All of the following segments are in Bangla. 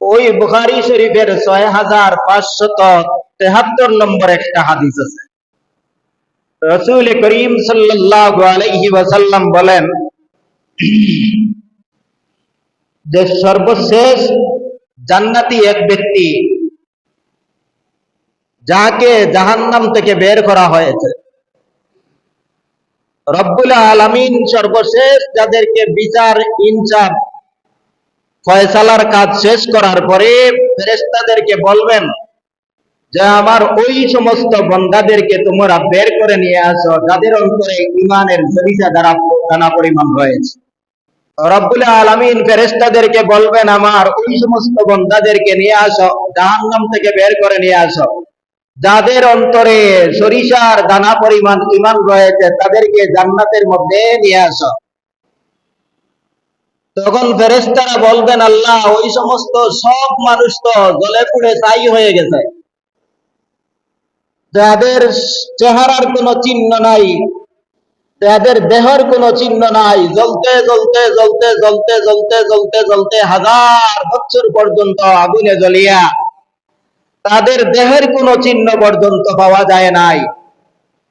ওই বুখারি শরীফের ছয় হাজার পাঁচশত তেহাত্তর নম্বর একটা হাদিস আছে। রসুল করিম ওয়াসাল্লাম বলেন যে সর্বশেষ জান্নাতি এক ব্যক্তি যাকে জাহান্নাম থেকে বের করা হয়েছে। রব্বুল আলামিন সর্বশেষ যাদেরকে বিচার, ইনসাফ ফয়সালার কাজ শেষ করার পরে ফেরেশতাদেরকে বলবেন যে, আমার ওই সমস্ত বন্দাদেরকে তোমরা বের করে নিয়ে আসো, যাদের অন্তরে ইমানের জরিজা দ্বারা দানা পরিমাণ রয়েছে। আলামিন ফেরেশতাদেরকে বলবেন, আমার ওই সমস্ত নিয়ে আসো থেকে বের করে নিয়ে আসো। যাদের অন্তরে সরিষার দানা পরিমাণ ইমান রয়েছে, তাদেরকে জান্নাতের মধ্যে নিয়ে আসো। তখন ফেরেশতারা বলবেন, আল্লাহ, ওই সমস্ত সব মানুষ তো জলে পুড়ে ছাই হয়ে গেছে। যাদের চেহারার কোনো চিহ্ন নাই তাদের দেহের কোনো চিহ্ন নাই, জ্বলতে জ্বলতে জ্বলতে জ্বলতে জ্বলতে জ্বলতে জ্বলতে হাজার বছর পর্যন্ত আগুনে জ্বলিয়া তাদের দেহের কোনো চিহ্ন পর্যন্ত পাওয়া যায় নাই।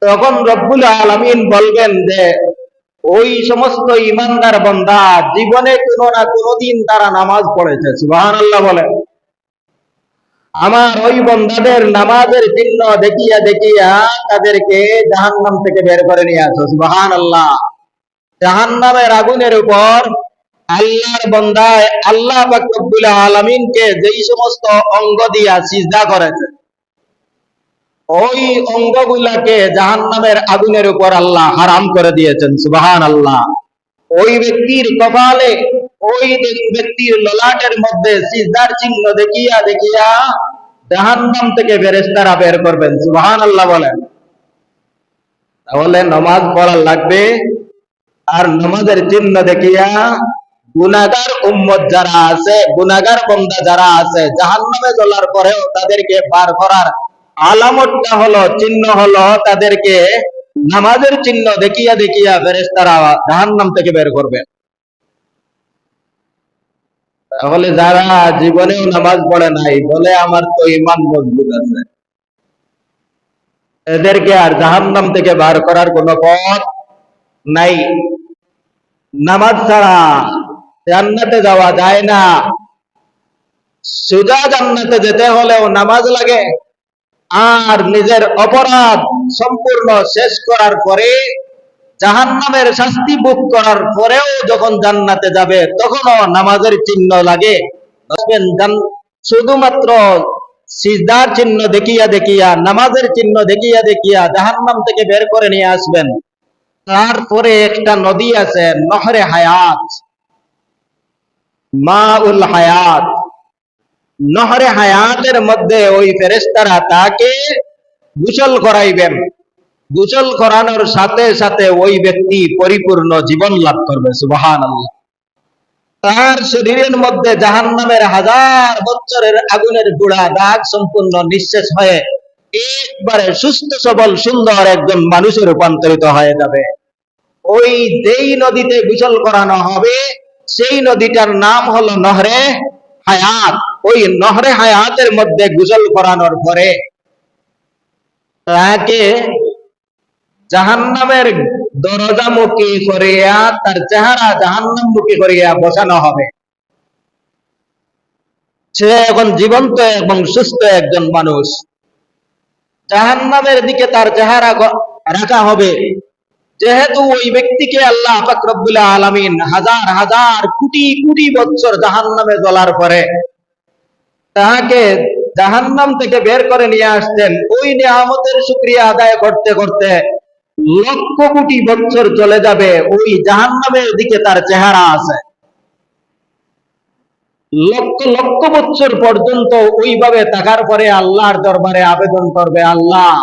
তখন রব্বুল আলামিন বলবেন যে ওই সমস্ত ইমানদার বান্দা জীবনে কোনো না কোনোদিন তারা নামাজ পড়েছে, সুবহানাল্লাহ বলেন আমার ওই বন্ধাদের নামাজের চিহ্ন দেখিয়া দেখিয়া তাদেরকে জাহান্নাম থেকে বের করে নিয়ে আসো সুবাহান আল্লাহ জাহান্নামের আগুনের উপর আল্লাহর বন্দায় আল্লাহ বাকবুল আলমিনকে যেই সমস্ত অঙ্গ দিয়া সিজদা করেছে ওই অঙ্গগুলাকে জাহান্নামের আগুনের উপর আল্লাহ হারাম করে দিয়েছেন সুবাহান আল্লাহ ওই ব্যক্তির কপালে, ওই ব্যক্তির ললাটের মধ্যে সিজদার চিহ্ন দেখিয়া দেখিয়া জাহান্নাম থেকে ফেরেশতারা বের করবেন সুবহান আল্লাহ বলেন। তাহলে নমাজ পড়া লাগবে, আর নমাজের চিহ্ন দেখিয়া গুনাগার উম্মত যারা আছে গুনাগার বন্দা যারা আছে, জাহান্নামে জ্বলার পরেও তাদেরকে পার করার আলামতটা হলো, চিহ্ন হলো তাদেরকে নামাজের চিহ্ন দেখিয়া দেখিয়া ফেরেশতারা জাহান্নাম থেকে বের করবে। তাহলে যারা জীবনেও নামাজ পড়ে নাই, বলে আমার তো ইমান মজবুত আছে। এদেরকে আর জাহান্নাম থেকে বার করার কোন পথ নাই। নামাজ ছাড়া জান্নাতে যাওয়া যায় না। সুজা জান্নাতে যেতে হলেও নামাজ লাগে। আর নিজের অপরাধ সম্পূর্ণ শেষ করার পরে, জাহান্নামের শাস্তি ভোগ করার পরেও যখন জান্নাতে যাবে, তখনও নামাজের চিহ্ন লাগে। শুধুমাত্র সিজদার চিহ্ন দেখিয়া দেখিয়া, নামাজের চিহ্ন দেখিয়া দেখিয়া জাহান্নাম থেকে বের করে নিয়ে আসবেন। তারপরে একটা নদী আছে, নহরে হায়াত। মা উল হায়াত। নহরে হায়াতের মধ্যে ওই ফেরেশতারা তাকে গোসল করাইবেন। গোসল করানোর সাথে সাথে ওই ব্যক্তি পরিপূর্ণ জীবন লাভ করবে সুবহান তার শরীরের মধ্যে জাহান্নামের হাজার বছরের আগুনের গুড়া দাগ সম্পূর্ণ নিঃশেষ হয়ে একবারে সুস্থ, সবল, সুন্দর একজন মানুষে রূপান্তরিত হয়ে যাবে। ওই যেই নদীতে গুচল করানো হবে, সেই নদীটার নাম হলো নহরে হায়াত। ওই নহরে হায়াতের মধ্যে গোসল করানোর পরে তাকে জাহান্নামের দরজামুখী করিয়া, তার চেহারা জাহান্নামমুখী করিয়া বসানো হবে। সে এখন জীবন্ত এবং সুস্থ একজন মানুষ। জাহান্নামের দিকে তার চেহারা রাখা হবে। যেহেতু ওই ব্যক্তিকে আল্লাহ আলামিন হাজার হাজার, কোটি কোটি বছর জাহান্নামে জ্বলার পরে তাহাকে জাহান্নাম থেকে বের করে নিয়ে আসতেন ওই নিয়ামতের শুক্রিয়া আদায় করতে করতে লক্ষ কোটি বছর চলে যাবে, ওই জাহান্নামের দিকে তার চেহারা আছে। লক্ষ লক্ষ বছর পর্যন্ত ওইভাবে থাকার পরে আল্লাহর দরবারে আবেদন করবে আল্লাহ।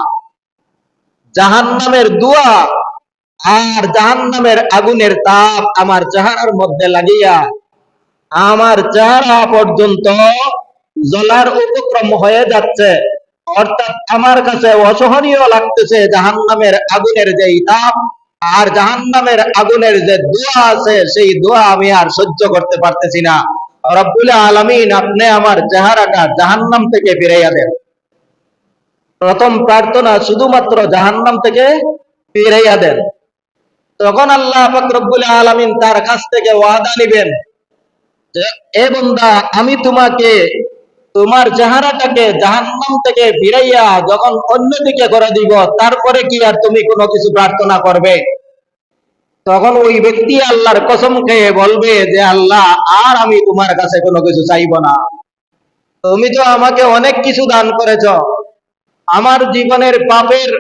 জাহান্নামের দুয়া আর জাহান্নামের আগুনের তাপ আমার চেহারার মধ্যে লাগিয়া আমার চেহারা পর্যন্ত জ্বলার উপক্রম হয়ে যাচ্ছে। অর্থাৎ আমার কাছে অসহনীয় লাগতেছে জাহান্নামের আগুনের যে তাপ আর জাহান্নামের আগুনের যে দোয়া আছে, সেই দোয়া আমি আর সহ্য করতে পারতেছি না। আলামিন, আপনি আমার চেহারাটা থেকে ফিরাইয়া দেন। প্রথম প্রার্থনা শুধুমাত্র জাহান্নাম থেকে ফিরাইয়া দেন। তখন আল্লাহ রব্বুল আলামিন তার কাছ থেকে ওয়াদা নিবেন এ বন্দা, আমি তোমাকে তোমার চেহারাটাকে জাহান্নাম থেকে ফিরাইয়া যখন অন্যদিকে করে দিব, তারপরে কি আর তুমি কোনো কিছু প্রার্থনা করবে? তখন ওই ব্যক্তি আল্লাহর কসম খেয়ে বলবে যে, আল্লাহ, আর আমি তোমার কাছে কোনো কিছু চাইব না। তুমি তো আমাকে অনেক কিছু দান করেছ। আমার জীবনের পাপের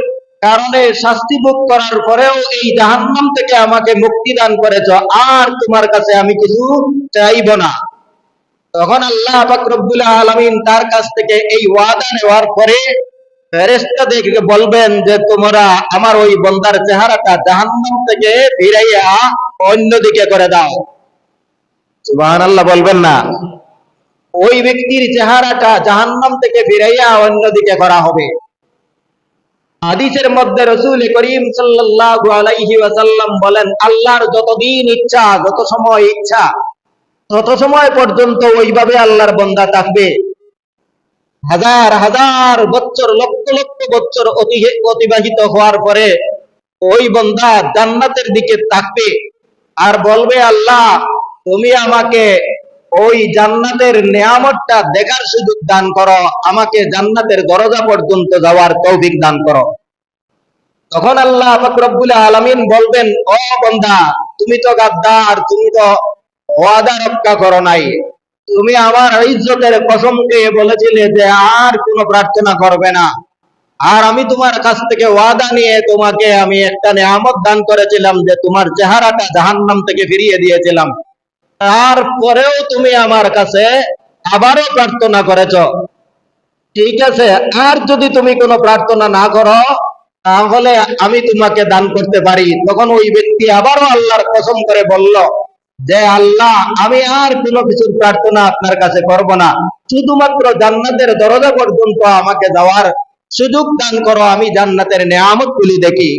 কারণে শাস্তি ভোগ করার পরেও এই জাহান্নাম থেকে আমাকে মুক্তি দান করেছ। আর তোমার কাছে আমি কিছু চাইব না। তখন আল্লাহ পাক রব্বুল আলামিন তার কাছ থেকে এই ওয়াদা নেওয়ার পরে ফেরেশতা দেখে বলবেন যে তোমরা আমার ওই বন্দার চেহারাটা জাহান্নাম থেকে ফিরাইয়া অন্যদিকে করে দাও। সুবহানাল্লাহ বলবেন না। ওই ব্যক্তির চেহারাটা জাহান্নাম থেকে ফিরাইয়া অন্যদিকে করা হবে। হাদিসের মধ্যে রসুল করিম সাল্লাল্লাহু আলাইহি ওয়াসাল্লাম বলেন আল্লাহর যতদিন ইচ্ছা যত সময় ইচ্ছা তত সময় পর্যন্ত ওইভাবে আল্লাহর বন্দা থাকবে। হাজার হাজার বছর, লক্ষ লক্ষ বছর অতিবাহিত হওয়ার পরে ওই বন্দা জান্নাতের দিকে তাকবে আর বলবে, আল্লাহ, তুমি আমাকে ওই জান্নাতের নিয়ামতটা দেখার সুযোগ দান করো। আমাকে জান্নাতের দরজা পর্যন্ত যাওয়ার তৌফিক দান করো। তখন আল্লাহ রব্বুল আলামিন বলবেন, ও বন্দা, তুমি তো গাদ্দার, তুমি তো ওয়াদা রক্ষা করো নাই। তুমি আমার ইজ্জতের কসমকে বলেছিলে যে আর কোনো প্রার্থনা করবে না। আর আমি তোমার কাছ থেকে ওয়াদা নিয়ে তোমাকে আমি একটা নিয়ামত দান করেছিলাম যে তোমার চেহারাটা জাহান্নাম থেকে ফিরিয়ে দিয়েছিলাম। তারপরেও তুমি আমার কাছে আবারও প্রার্থনা করেছ। ঠিক আছে, আর যদি তুমি কোনো প্রার্থনা না করো, তাহলে আমি তোমাকে দান করতে পারি। তখন ওই ব্যক্তি আবারও আল্লাহর কসম করে বলল যে আল্লাহ, আমি আর কোনো কিছুর প্রার্থনা আপনার কাছে করব না। শুধুমাত্র জান্নাতের দরজা পর্যন্ত আমাকে যাওয়ার সুযোগ দান করো, আমি জান্নাতের নেয়ামত গুলি দেখি।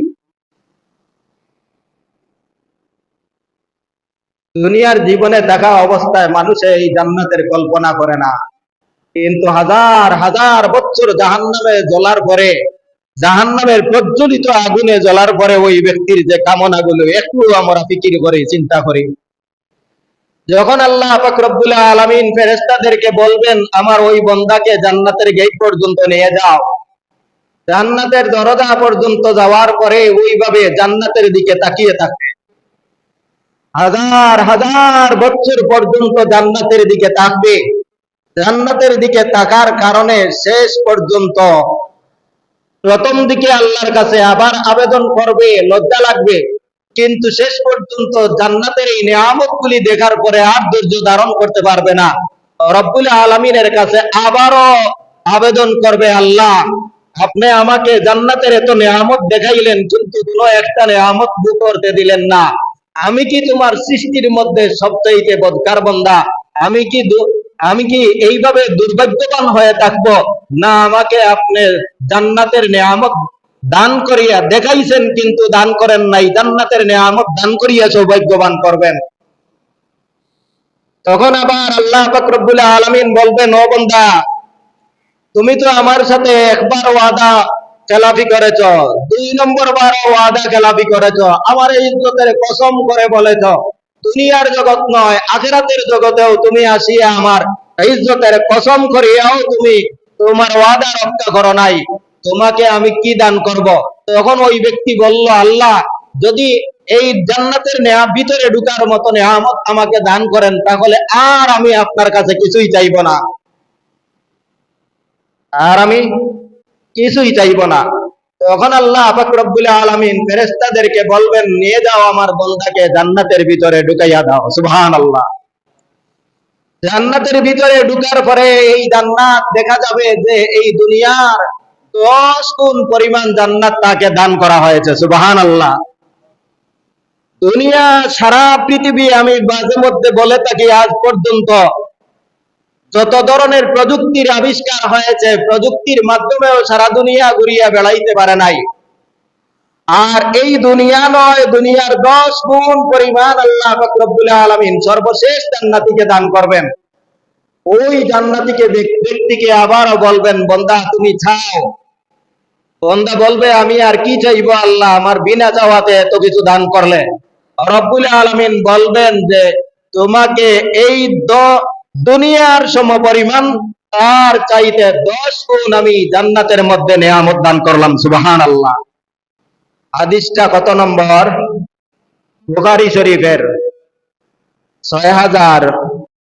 দুনিয়ার জীবনে থাকা অবস্থায় মানুষে এই জান্নাতের কল্পনা করে না। কিন্তু হাজার হাজার বছর জাহান্নামে জ্বলার পরে, জাহান্নামের প্রজ্বলিত আগুনে জ্বলার পরে ওই ব্যক্তির যে কামনাগুলো একটু আমরা ফিকির করি, চিন্তা করি। যখন আল্লাহ পাক রব্বুল আলামিন ফেরেশতাদেরকে বলবেন, আমার ওই বন্দাকে জান্নাতের গেট পর্যন্ত নিয়ে যাও। জান্নাতের দরজা পর্যন্ত যাওয়ার পরে ওইভাবে জান্নাতের দিকে তাকিয়ে থাকবে। হাজার হাজার বছর পর্যন্ত জান্নাতের দিকে তাকবে জান্নাতের দিকে তাকার কারণে শেষ পর্যন্ত প্রথম দিকে আল্লাহর কাছে আবার আবেদন করবে, লজ্জা লাগবে। কিন্তু শেষ পর্যন্ত জান্নাতের এই নিয়ামতগুলি দেখার পরে আর ধৈর্য ধারণ করতে পারবে না। রব্বুল আলমিনের কাছে আবারও আবেদন করবে, আল্লাহ, আপনি আমাকে জান্নাতের এত নিয়ামত দেখাইলেন, কিন্তু কোনো একটা নিয়ামত ভোগ করতে দিলেন না। আমি কি তোমার সৃষ্টির মধ্যে সবচাইতে বদকার বন্দা? আমি কি আমি কি এইভাবে দুর্ভাগ্যবান হয়ে থাকব? না, আমাকে আপনি জান্নাতের নিয়ামত দান করিয়া দেখাইছেন, কিন্তু দান করেন নাই। জান্নাতের নিয়ামত দান করিয়া সৌভাগ্যবান করবেন। তখন আবার আল্লাহ পাক রব্বুল আলামিন বলবেন, ও বন্দা, তুমি তো আমার সাথে একবার ওয়াদা খেলাফি করেছ, দুই নম্বর বার ওয়াদা খেলাফি করেছ, আমার এই ইজ্জতের কসম করে বলেছ দুনিয়ার জগৎ নয়, আখেরাতের জগতেও তুমি আসিয়া আমার ইজ্জতের কসম করিয়াও তুমি তোমার ওয়াদা রক্ষা করো নাই। তোমাকে আমি কি দান করব? তখন ওই ব্যক্তি বলল, আল্লাহ, যদি এই জান্নাতের নেয়া ভিতরে ঢুকার মতো নেয়ামত আমাকে দান করেন, তাহলে আর আমি আপনার কাছে কিছুই চাইব না। আর আমি কিছুই চাইব না। তখন আল্লাহ পাক রব্বুল আলামিন ফেরেশতাদেরকে বলবেন, নিয়ে যাও আমার বন্দাকে জান্নাতের ভিতরে ঢুকাইয়া দাও। সুবহানাল্লাহ। জান্নাতের ভিতরে ঢুকার পরে এই জান্নাত দেখা যাবে যে এই দুনিয়ার দশ গুণ পরিমাণ জান্নাত তাকে দান করা হয়েছে, সুবহানাল্লাহ। দুনিয়া, সারা পৃথিবী আমি মাঝে মধ্যে বলে থাকি, আজ পর্যন্ত যত ধরনের প্রযুক্তির আবিষ্কার হয়েছে, প্রযুক্তির মাধ্যমেও সারা দুনিয়া ঘুরিয়া বেড়াইতে পারে নাই। আর এই দুনিয়া নয়, দুনিয়ার দশ গুণ পরিমাণ আল্লাহ পাক রব্বুল আলামিন সর্বশেষ জান্নাতীকে দান করবেন। ওই জান্নাতিকে ব্যক- ব্যক্তিকে আবারও বলবেন, বন্দা, তুমি চাও বন্দা বলবে, আমি আর কি চাইব আল্লাহ? আমার বিনা চাওয়াতে এত কিছু দান করলে। রব্বুল আলমিন বলবেন যে, তোমাকে এই দুনিয়ার সম পরিমাণ তার চাইতে দশ গুণ আমি জান্নাতের মধ্যে নেয়ামত দান করলাম। সুবাহান আল্লাহ হাদিসটা কত নম্বর? বুখারী শরীফের ছয় হাজার